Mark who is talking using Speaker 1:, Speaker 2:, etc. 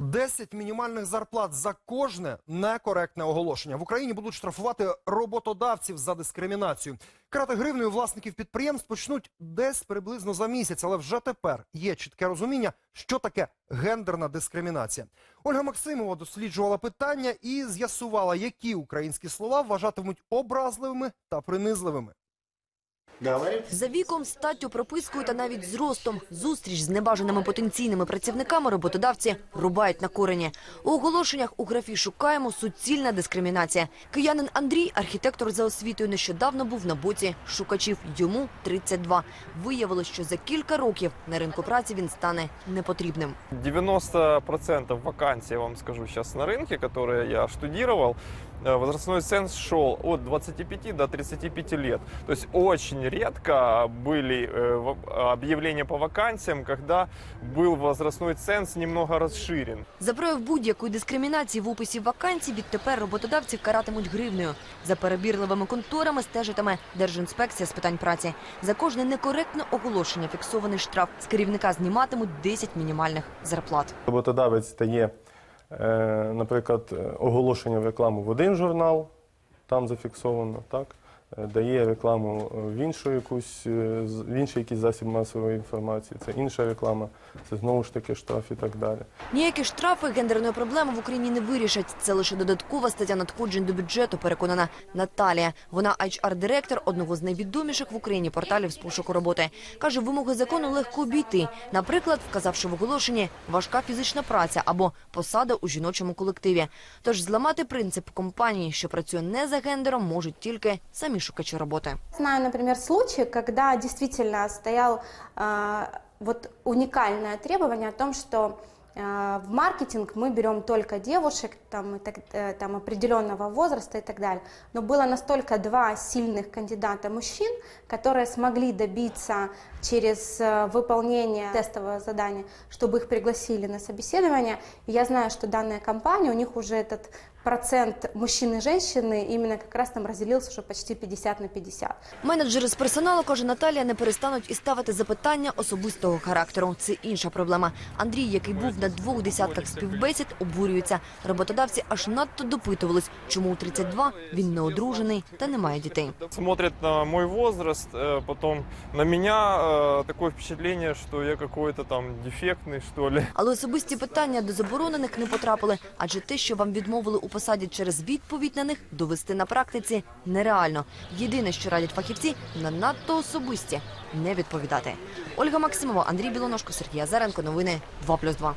Speaker 1: 10 мінімальних зарплат за кожне некоректне оголошення. В Україні будуть штрафувати роботодавців за дискримінацію. Карати гривнею власників підприємств почнуть десь приблизно за місяць, але вже тепер є чітке розуміння, що таке гендерна дискримінація. Ольга Максимова досліджувала питання і з'ясувала, які українські слова вважатимуть образливими та принизливими
Speaker 2: Говорит.
Speaker 3: За віком, статтю, пропискою та навіть зростом зустріч з небажаними потенційними працівниками роботодавці рубають на корені. У оголошеннях у графі шукаємо суцільна дискримінація. Киянин Андрій, архітектор за освітою, нещодавно був на боці шукачів. Йому 32. Виявилось, що за кілька років на ринку праці він стане непотрібним.
Speaker 4: 90% вакансий, я вам скажу сейчас на рынке, которые я штудировал, э, возрастной ценз шел от 25 до 35 лет. То есть очень редко были э, в- объявления по вакансиям, когда был возрастной ценз немного расширен.
Speaker 3: За прояв будь-якої дискримінації в описі вакансій відтепер роботодавців каратимуть гривнею. За перебірливими конторами стежитиме Держінспекція з питань праці. За кожне некоректне оголошення фіксований штраф. З керівника зніматимуть 10 мінімальних зарплат.
Speaker 5: Роботодавець дає, е, наприклад, е, оголошення в рекламу в один журнал, там зафіксовано, так? Е, Дає рекламу е, в іншу якусь, е, в інший якийсь засіб масової інформації, це інша реклама, це знову ж таки штраф і так далі.
Speaker 3: Ніякі штрафи гендерної проблеми в Україні не вирішать. Це лише додаткова стаття надходжень до бюджету, переконана Наталія. Вона HR-директор одного з найвідоміших в Україні порталів з пошуку роботи. Каже, вимоги закону легко обійти. Наприклад, вказавши в оголошенні важка фізична праця або посада у жіночому колективі. Тож зламати принцип компанії, що працює не за гендером, можуть тільки самі шукачі роботи.
Speaker 6: Знаю, например, случай, когда действительно стоял э, вот уникальное требование о том, что в маркетинг мы берем только девушек там, и так, э, там, определенного возраста и так далее. Но было настолько два сильных кандидата мужчин, которые смогли добиться через э, выполнение тестового задания, чтобы их пригласили на собеседование. И я знаю, что данная компания, у них уже этот процент мужчин и женщины именно как раз там разделился уже почти 50 на 50.
Speaker 3: Менеджери з персоналу, каже Наталія, не перестануть і ставити запитання особистого характеру. Це інша проблема. Андрій, який був на двох десятках співбесід, обурюється. Роботодавці аж надто допитувались, чому у 32 він не одружений та не має дітей.
Speaker 4: Смотрят на мой возраст, э, потом на меня э, такое впечатление, что я какой-то там дефектный, что ли.
Speaker 3: Але особисті питання до заборонених не потрапили, адже те, що вам відмовили у посаді через відповідь на них, довести на практиці нереально. Єдине, що радять фахівці, на надто особисті не відповідати. Ольга Максимова, Андрій Білоножко, Сергій Азаренко. Новини 2+,2.